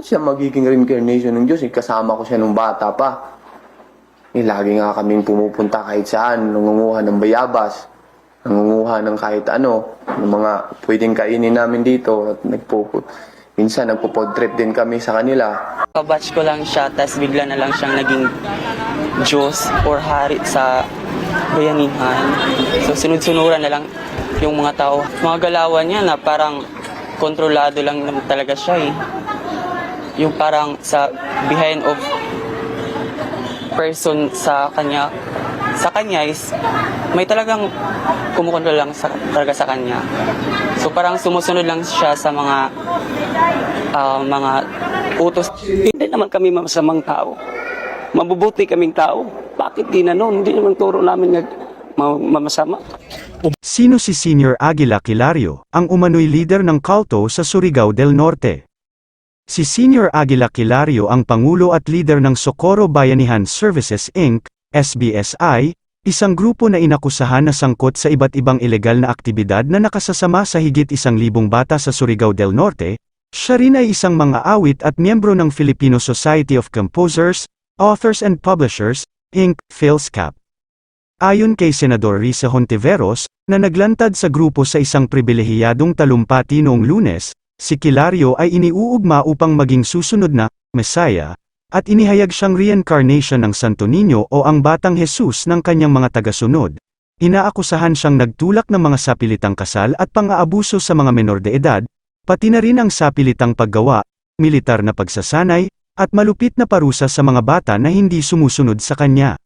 paano siya magiging reincarnation ng Diyos? Eh, kasama ko siya nung bata pa. Eh, lagi nga kaming pumupunta kahit saan, nangunguha ng bayabas, nangunguha ng kahit ano, ng mga pwedeng kainin namin dito. At nagpo, minsan nagpo-pod trip din kami sa kanila. Kabatch ko lang siya, tapos bigla na lang siyang naging Diyos or hari sa bayanihan. So sunod-sunuran na lang yung mga tao. Mga galawan niya na parang kontrolado lang talaga siya eh. Yung parang sa behind of person sa kanya sa kanya is may talagang kumukontrol lang sa, talaga sa kanya. So parang sumusunod lang siya sa mga ah, mga utos Hindi naman kami masamang tao. Mabubuti kaming tao. Bakit di na noon? Hindi naman turo namin nga ma- mamasama. Sino si Senior Aguila Kilario, ang umano'y leader ng culto sa Surigao del Norte? Si Senior Aguila Kilario ang pangulo at leader ng Socorro Bayanihan Services Inc., SBSI, isang grupo na inakusahan na sangkot sa iba't ibang ilegal na aktibidad na nakasasama sa higit isang libong bata sa Surigao del Norte, siya rin ay isang mga awit at miyembro ng Filipino Society of Composers, Authors and Publishers, Inc., PhilSCAP. Ayon kay Senador Risa Hontiveros, na naglantad sa grupo sa isang pribilehiyadong talumpati noong lunes, si Kilario ay iniuugma upang maging susunod na Messiah, at inihayag siyang reincarnation ng Santo Niño o ang Batang Jesus ng kanyang mga tagasunod. Inaakusahan siyang nagtulak ng mga sapilitang kasal at pang-aabuso sa mga menor de edad, pati na rin ang sapilitang paggawa, militar na pagsasanay, at malupit na parusa sa mga bata na hindi sumusunod sa kanya.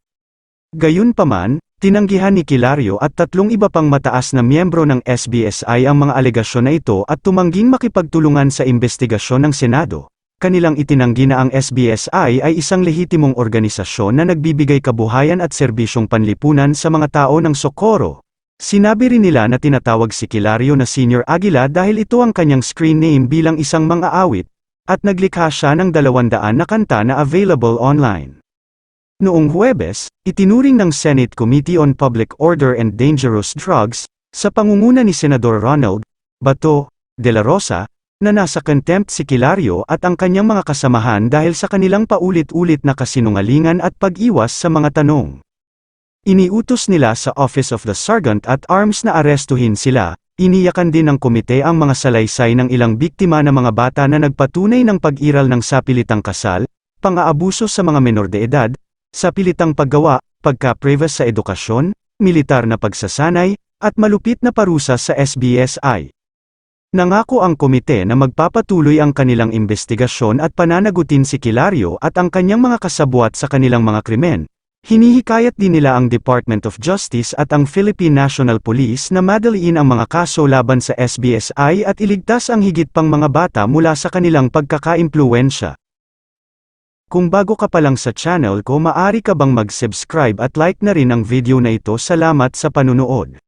Gayunpaman, tinanggihan ni Kilario at tatlong iba pang mataas na miyembro ng SBSI ang mga alegasyon na ito at tumangging makipagtulungan sa investigasyon ng Senado. Kanilang itinanggi na ang SBSI ay isang lehitimong organisasyon na nagbibigay kabuhayan at serbisyong panlipunan sa mga tao ng Socorro. Sinabi rin nila na tinatawag si Kilario na Senior Aguila dahil ito ang kanyang screen name bilang isang mga awit, at naglikha siya ng dalawandaan na kanta na available online. Noong Huwebes, itinuring ng Senate Committee on Public Order and Dangerous Drugs, sa pangunguna ni Senador Ronald Bato de la Rosa, na nasa contempt si Kilario at ang kanyang mga kasamahan dahil sa kanilang paulit-ulit na kasinungalingan at pag-iwas sa mga tanong. Iniutos nila sa Office of the Sergeant at Arms na arestuhin sila, iniyakan din ng komite ang mga salaysay ng ilang biktima na mga bata na nagpatunay ng pag-iral ng sapilitang kasal, pang-aabuso sa mga menor de edad, sapilitang paggawa, pagka-previous sa edukasyon, militar na pagsasanay, at malupit na parusa sa SBSI. Nangako ang komite na magpapatuloy ang kanilang investigasyon at pananagutin si Kilario at ang kanyang mga kasabwat sa kanilang mga krimen. Hinihikayat din nila ang Department of Justice at ang Philippine National Police na madaliin ang mga kaso laban sa SBSI at iligtas ang higit pang mga bata mula sa kanilang pagkakaimpluwensya. Kung bago ka pa lang sa channel ko maari ka bang mag-subscribe at like na rin ang video na ito salamat sa panunood.